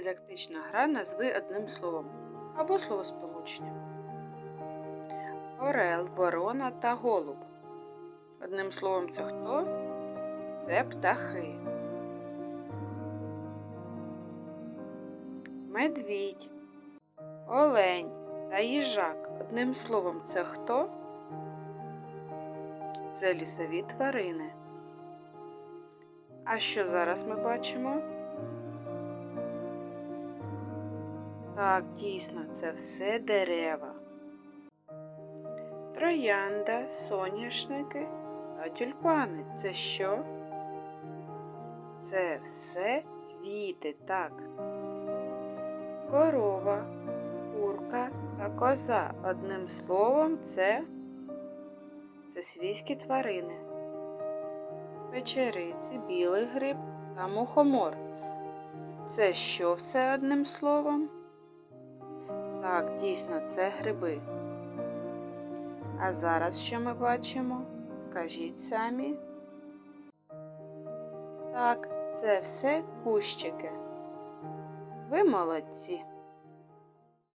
дидактична гра назви одним словом або словосполученням. Орел, ворона та голуб. Одним словом, це хто? Це птахи. Медвідь, олень та їжак. Одним словом, це хто? Це лісові тварини. А що зараз ми бачимо? Так, дійсно, це все дерева. Троянда, соняшники та тюльпани. Це що? Це все квіти, так. Корова, курка та коза. Одним словом, це, це свійські тварини. Печериці, білий гриб та мухомор. Це що все одним словом? Так, дійсно, це гриби. А зараз що ми бачимо? Скажіть самі. Так, це все кущики. Ви молодці.